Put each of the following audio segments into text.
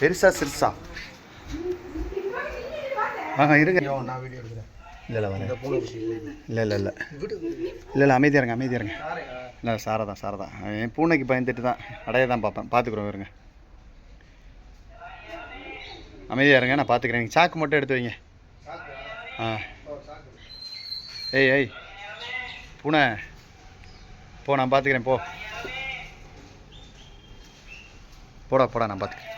பெருசா சிறுசா. ஆ இருங்க. நான் வீடியோ எடுக்கிறேன். இல்லை இல்லை வரேன். இல்லை இல்லை. இல்லை இல்லை இல்லை. அமைதியாக இருங்க அமைதியாக இருங்க. இல்லை சாரை தான் சாரை தான் என் பூனைக்கு பயந்துட்டு தான் அடைய தான் பார்ப்பேன். பார்த்துக்குறோம் இருங்க. அமைதியாக இருங்க நான் பார்த்துக்கிறேன். நீங்கள் சாக்கு மட்டும் எடுத்து வைங்க. ஆ. ஏய் ஏய். பூனை. போ நான் பார்த்துக்கிறேன் போ. போடா போடா நான் பார்த்துக்கிறேன்.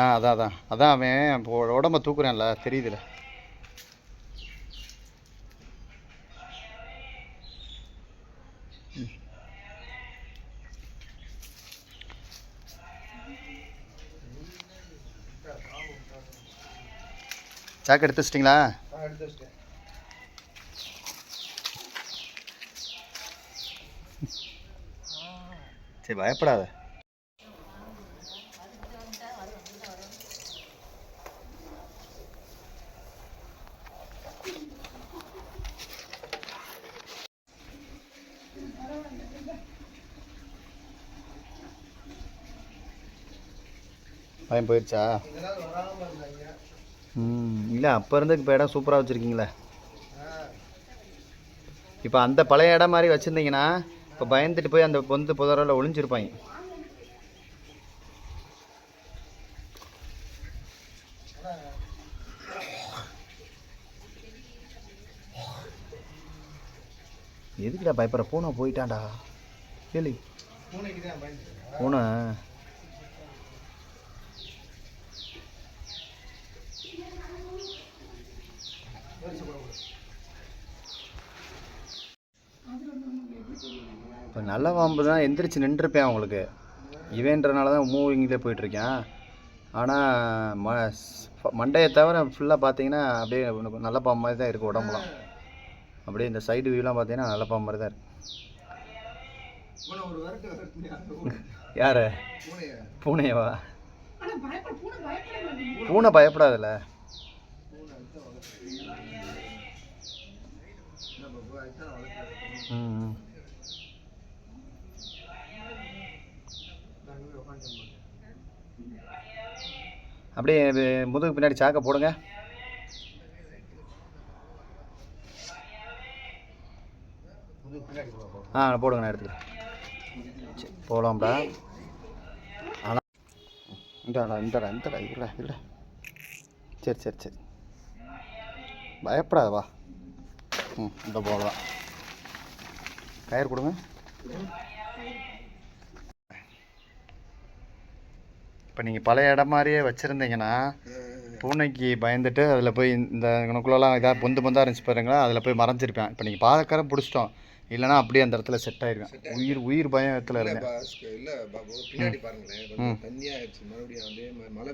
ஆ அதான் அதான். அதான் அவன் உடம்ப தூக்குறான்ல தெரியுதுல. சாக்கு எடுத்து வச்சிட்டிங்களா நான் எடுத்து வச்சிட்டேன் சரி பயப்படாத. பயம் போயிடுச்சா ம் இல்லை அப்போ இருந்து இப்போ இடம் சூப்பராக வச்சுருக்கீங்களே. இப்போ அந்த பழைய இடம் மாதிரி வச்சுருந்தீங்கன்னா இப்போ பயந்துட்டு போய் அந்த பொந்து புதரில் ஒளிஞ்சிருப்பாங்க. எதுக்குடா பயப்படுற? பூனை போயிட்டான்டா. கேளு. பூனை. இப்போ நல்ல பாம்பு தான் எந்திரிச்சு நின்றுருப்பேன் அவங்களுக்கு. இவன்றனால தான் மூவிங்கில் போயிட்டுருக்கேன். ஆனால் ம மண்டையை தவிர ஃபுல்லாக பார்த்தீங்கன்னா அப்படியே உனக்கு நல்ல பாம்பு மாதிரி தான் இருக்குது உடம்புலாம். அப்படியே இந்த சைடு வியூலாம் பார்த்தீங்கன்னா நல்ல பாம்பு மாதிரி தான் இருக்குது யார்? பூனையவா பூனை பயப்படாதுல்ல? ம் ம். நான் இங்கே உட்காந்து அப்படியே முதுகு பின்னாடி சாக்கை போடுங்க. ஆ போடுங்க நான் எடுத்துக்கிறேன். போகலாம்டா ஆனால் இந்தாடா இந்தாடா இந்தாடா இல்லை இல்லை சரி சரி சரி. பயப்படாத வா. ம் இந்த போகலாம் கயிறு கொடுங்க. இப்போ நீங்கள் பழைய இடம் மாதிரியே வச்சுருந்தீங்கன்னா பூனைக்கு பயந்துட்டு அதில் போய் இந்த இங்கனக்குள்ளலாம் இதாக பொந்து பொந்தா இருந்துச்சு பாருங்களா அதில் போய் மறைஞ்சிருப்பேன். இப்போ நீங்கள் பார்க்கற பிடிச்சிட்டோம். இல்லைன்னா அப்படியே அந்த இடத்துல செட் ஆயிருவேன். உயிர் உயிர் பயம் இடத்துல பாஸ் இல்ல பாபு பின்னாடி பாருங்களேன். கொஞ்சம் தண்ணியா ஆயிடுச்சு. மறுபடியும் அதே மழை